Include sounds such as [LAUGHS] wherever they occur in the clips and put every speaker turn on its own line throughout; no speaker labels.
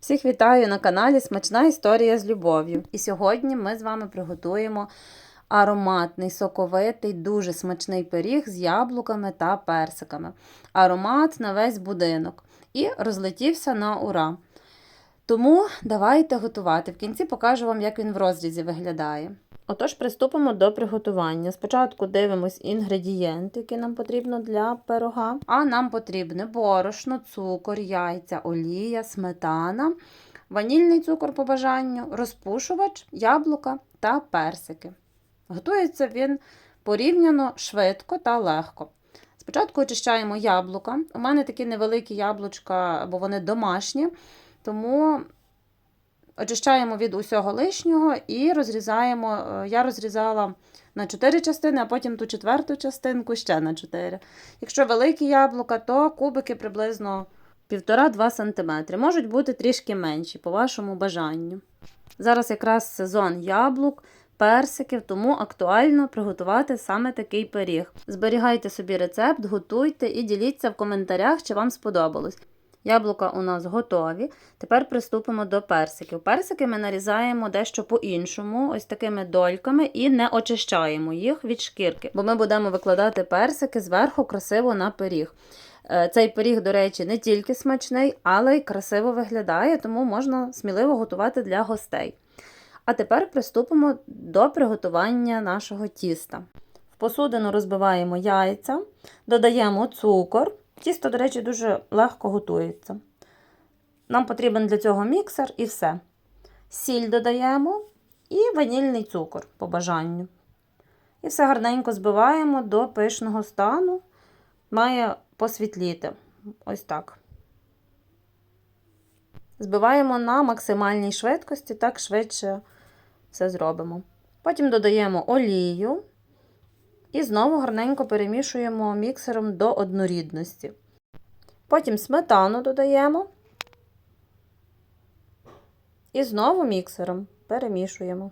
Всіх вітаю на каналі Смачна історія з любов'ю. І сьогодні ми з вами приготуємо ароматний, соковитий, дуже смачний пиріг з яблуками та персиками. Аромат на весь будинок. І розлетівся на ура. Тому давайте готувати. В кінці покажу вам, як він в розрізі виглядає. Отож, приступимо до приготування. Спочатку дивимось інгредієнти, які нам потрібно для пирога. А нам потрібне борошно, цукор, яйця, олія, сметана, ванільний цукор по бажанню, розпушувач, яблука та персики. Готується він порівняно швидко та легко. Спочатку очищаємо яблука. У мене такі невеликі яблучка, бо вони домашні, тому очищаємо від усього лишнього і розрізаємо. е, Я розрізала на 4 частини, а потім ту четверту частинку ще на 4. Якщо великі яблука, то кубики приблизно 1,5-2 см. Можуть бути трішки менші, по вашому бажанню. Зараз якраз сезон яблук, персиків, тому актуально приготувати саме такий пиріг. Зберігайте собі рецепт, готуйте і діліться в коментарях, чи вам сподобалось. Яблука у нас готові. Тепер приступимо до персиків. Персики ми нарізаємо дещо по-іншому, ось такими дольками, і не очищаємо їх від шкірки, бо ми будемо викладати персики зверху красиво на пиріг. Е, Цей пиріг, до речі, не тільки смачний, але й красиво виглядає, тому можна сміливо готувати для гостей. А тепер приступимо до приготування нашого тіста. В посудину розбиваємо яйця, додаємо цукор. Тісто, до речі, дуже легко готується. Нам потрібен для цього міксер і все. Сіль додаємо і ванільний цукор по бажанню. І все гарненько збиваємо до пишного стану. Має посвітліти. Ось так. Збиваємо на максимальній швидкості, так швидше все зробимо. Потім додаємо олію. І знову гарненько перемішуємо міксером до однорідності. Потім сметану додаємо. І знову міксером перемішуємо.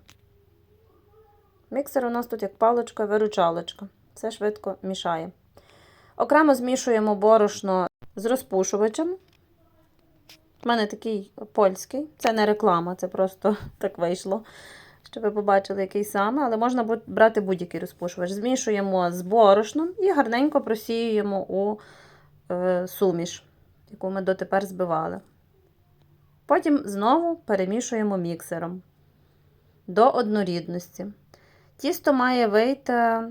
Міксер у нас тут як паличка-виручалочка. Все швидко мішає. Окремо змішуємо борошно з розпушувачем. У мене такий польський. Це не реклама, це просто [LAUGHS] так вийшло щоб ви побачили, який саме, але можна брати будь-який розпушувач. Змішуємо з борошном і гарненько просіюємо у е, суміш, яку ми дотепер збивали. Потім знову перемішуємо міксером до однорідності. Тісто має вийти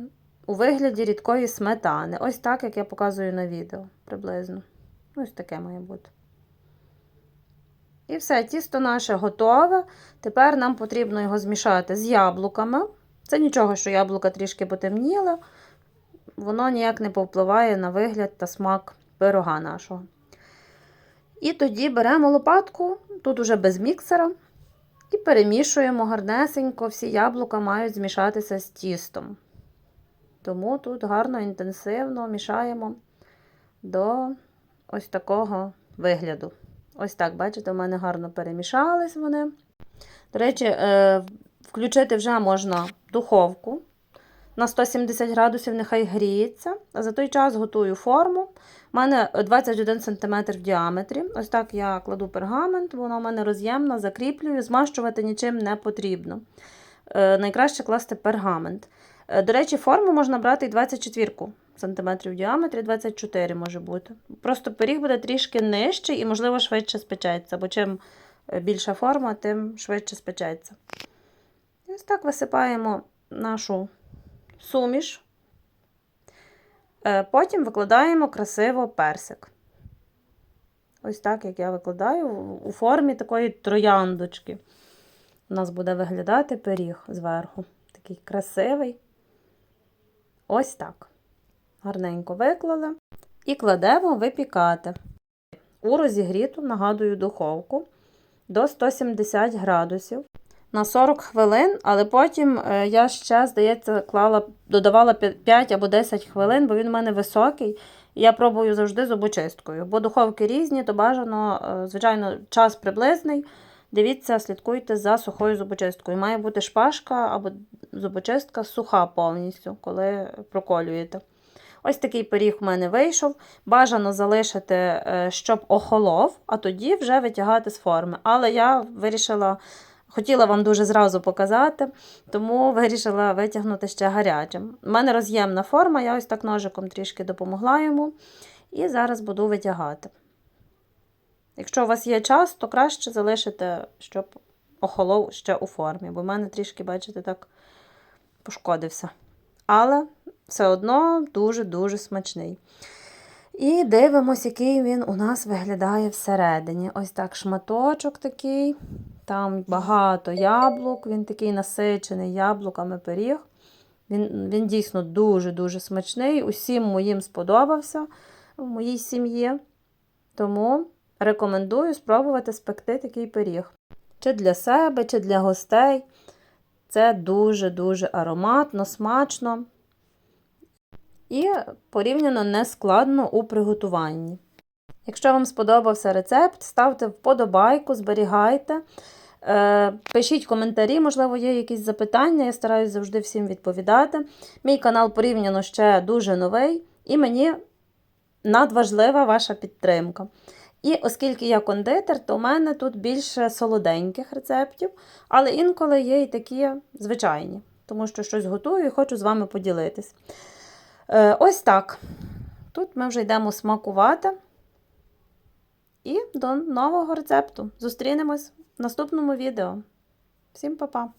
у вигляді рідкої сметани. Ось так, як я показую на відео приблизно. Ось таке має бути. І все, тісто наше готове. Тепер нам потрібно його змішати з яблуками. Це нічого, що яблука трішки потемніли, воно ніяк не повпливає на вигляд та смак пирога нашого. І тоді беремо лопатку, тут уже без міксера, і перемішуємо гарнесенько, всі яблука мають змішатися з тістом. Тому тут гарно, інтенсивно мішаємо до ось такого вигляду. Ось так, бачите, у мене гарно перемішались вони. До речі, е, включити вже можна духовку на 170 градусів, нехай гріється. За той час готую форму. У мене 21 см в діаметрі. Ось так я кладу пергамент, вона у мене роз'ємна, закріплюю, змащувати нічим не потрібно. Е, найкраще класти пергамент. Е, до речі, форму можна брати і 24 см в діаметрі, 24 може бути. Просто пиріг буде трішки нижчий і, можливо, швидше спечеться, бо чим більша форма, тим швидше спечеться. І ось так висипаємо нашу суміш. Е, Потім викладаємо красиво персик. Ось так, як я викладаю, у формі такої трояндочки. У нас буде виглядати пиріг зверху. Такий красивий. Ось так. Гарненько виклали. І кладемо випікати. У розігріту, нагадую, духовку до 170 градусів на 40 хвилин, але потім е, я ще, здається, клала, додавала 5 або 10 хвилин, бо він у мене високий. Я пробую завжди зубочисткою. Бо духовки різні, то бажано, е, звичайно, час приблизний. Дивіться, слідкуйте за сухою зубочисткою. Має бути шпажка або зубочистка суха повністю, коли проколюєте. Ось такий пиріг в мене вийшов. Бажано залишити, е, щоб охолов, а тоді вже витягати з форми. Але я вирішила, хотіла вам дуже зразу показати, тому вирішила витягнути ще гарячим. У мене роз'ємна форма, я ось так ножиком трішки допомогла йому. І зараз буду витягати. Якщо у вас є час, то краще залишити, щоб охолов ще у формі, бо в мене трішки, бачите, так пошкодився. Але все одно дуже-дуже смачний. І дивимось, який він у нас виглядає всередині. Ось так шматочок такий. Там багато яблук, він такий насичений яблуками пиріг. Він, він дійсно дуже-дуже смачний. Усім моїм сподобався в моїй сім'ї. Тому рекомендую спробувати спекти такий пиріг. Чи для себе, чи для гостей. Це дуже-дуже ароматно, смачно і порівняно нескладно у приготуванні. Якщо вам сподобався рецепт, ставте вподобайку, зберігайте. Е, Пишіть коментарі, можливо, є якісь запитання. Я стараюся завжди всім відповідати. Мій канал порівняно ще дуже новий, і мені надважлива ваша підтримка. І оскільки я кондитер, то в мене тут більше солоденьких рецептів, але інколи є і такі звичайні, тому що щось готую і хочу з вами поділитись. Е, ось так. Тут ми вже йдемо смакувати. І до нового рецепту. Зустрінемось в наступному відео. Всім па-па!